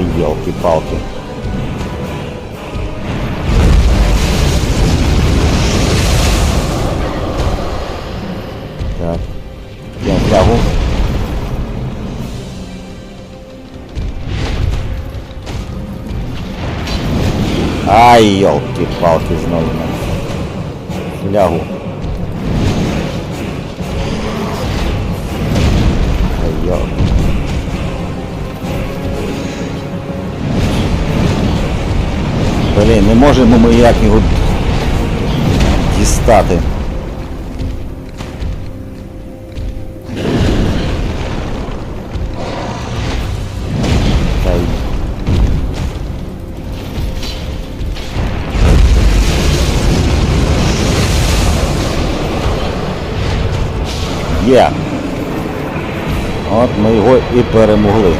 ты елки-палки. Так. Я тягу. Ай, елки-палки, знаю. Лягу. Блін, не можемо ми як його дістати. Є. От ми його і перемогли.